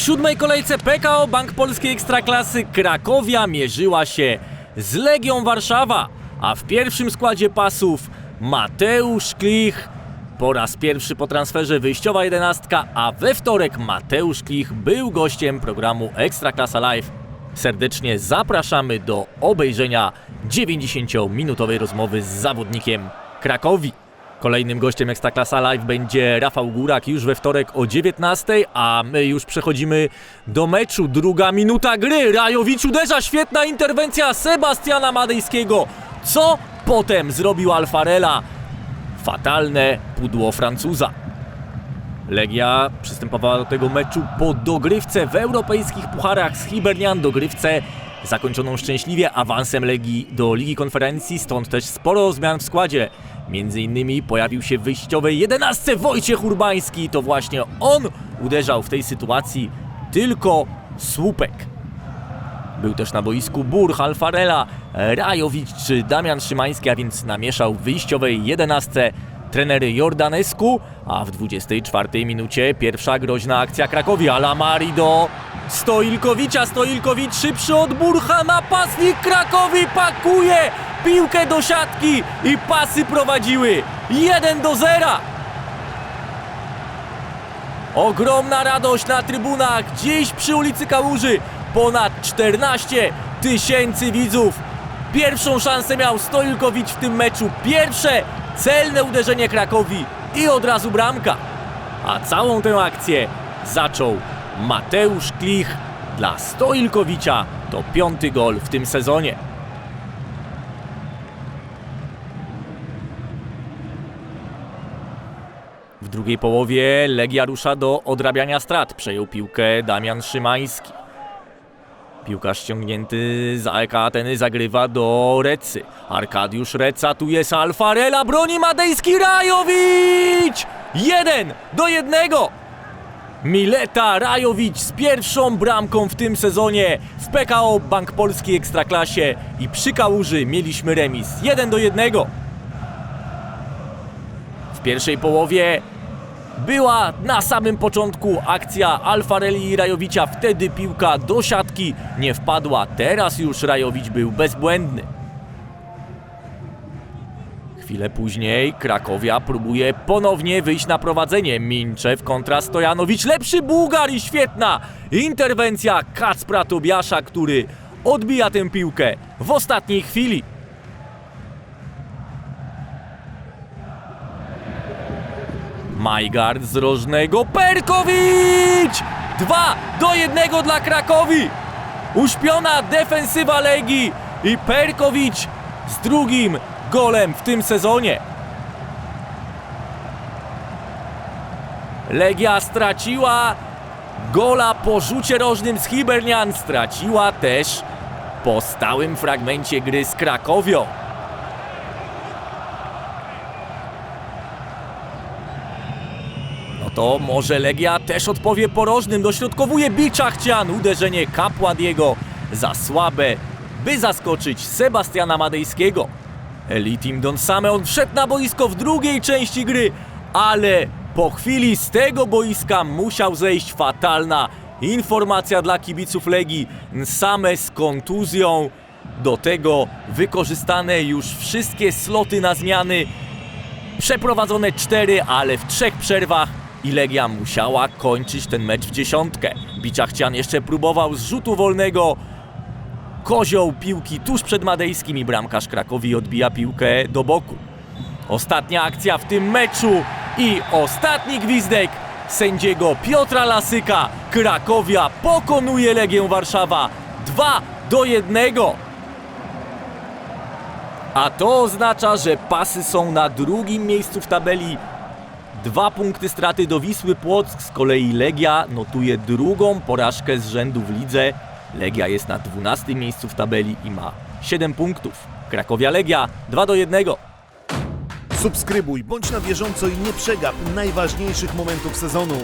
siódmej kolejce PKO Bank Polskiej Ekstraklasy Krakowia mierzyła się z Legią Warszawa, a w pierwszym składzie pasów Mateusz Klich po raz pierwszy po transferze wyjściowa jedenastka, a we wtorek Mateusz Klich był gościem programu Ekstraklasa Live. Serdecznie zapraszamy do obejrzenia 90-minutowej rozmowy z zawodnikiem Krakowi. Kolejnym gościem Ekstraklasa Live będzie Rafał Górak już we wtorek o 19, a my już przechodzimy do meczu. Druga minuta gry. Rajowicz uderza, świetna interwencja Sebastiana Madejskiego. Co potem zrobił Alfarela? Fatalne pudło Francuza. Legia przystępowała do tego meczu po dogrywce w europejskich pucharach z Hibernian, dogrywce zakończoną szczęśliwie awansem Legii do Ligi Konferencji, stąd też sporo zmian w składzie. Między innymi pojawił się w wyjściowej 11 Wojciech Urbański, to właśnie on uderzał w tej sytuacji tylko słupek. Był też na boisku Burch, Alfarela, Rajowicz czy Damian Szymański, a więc namieszał w wyjściowej 11 trenery Jordanesku, a w 24 minucie pierwsza groźna akcja Krakowi, Alamari do Stoilkowicza, Stoilkowicz szybszy od Burcha, napastnik Krakowi pakuje piłkę do siatki i pasy prowadziły 1 do 0. Ogromna radość na trybunach, dziś przy ulicy Kałuży. Ponad 14 tysięcy widzów. Pierwszą szansę miał Stoilkowicz w tym meczu. Pierwsze celne uderzenie Krakowi i od razu bramka. A całą tę akcję zaczął Mateusz Klich. Dla Stoilkowicza to piąty gol w tym sezonie. W drugiej połowie Legia rusza do odrabiania strat. Przejął piłkę Damian Szymański. Piłkarz ściągnięty z AEK Ateny zagrywa do Recy. Arkadiusz Reca, tu jest Alfarela, broni Madejski Rajowicz! Jeden do jednego! Mileta Rajowicz z pierwszą bramką w tym sezonie w PKO Bank Polski Ekstraklasie i przy Kałuży mieliśmy remis 1 do 1. W pierwszej połowie była na samym początku akcja Alfareli i Rajowicza, wtedy piłka do siatki nie wpadła, teraz już Rajowicz był bezbłędny. Chwilę później Krakowia próbuje ponownie wyjść na prowadzenie. Minczew kontra Stojanowicz, lepszy Bułgar i świetna interwencja Kacpra Tobiasza, który odbija tę piłkę w ostatniej chwili. Majgard z rożnego Perkowicz! 2 do 1 dla Krakowi! Uśpiona defensywa Legii i Perkowicz z drugim golem w tym sezonie. Legia straciła gola po rzucie rożnym z Hibernian, straciła też po stałym fragmencie gry z Krakowią. To może Legia też odpowie porożnym. Dośrodkowuje Biczachcian. Uderzenie Kapładiego za słabe, by zaskoczyć Sebastiana Madejskiego. Elitim Don Sameon wszedł na boisko w drugiej części gry, ale po chwili z tego boiska musiał zejść fatalna informacja dla kibiców Legii. Same z kontuzją. Do tego wykorzystane już wszystkie sloty na zmiany. Przeprowadzone cztery, ale w trzech przerwach i Legia musiała kończyć ten mecz w dziesiątkę. Biczachcian jeszcze próbował z rzutu wolnego. Kozioł piłki tuż przed Madejskim i bramkarz Krakowi odbija piłkę do boku. Ostatnia akcja w tym meczu i ostatni gwizdek sędziego Piotra Lasyka. Krakowia pokonuje Legię Warszawa 2 do 1. A to oznacza, że pasy są na drugim miejscu w tabeli. Dwa punkty straty do Wisły Płock, z kolei Legia notuje drugą porażkę z rzędu w lidze. Legia jest na 12 miejscu w tabeli i ma 7 punktów. Krakowia Legia 2 do 1. Subskrybuj, bądź na bieżąco i nie przegap najważniejszych momentów sezonu.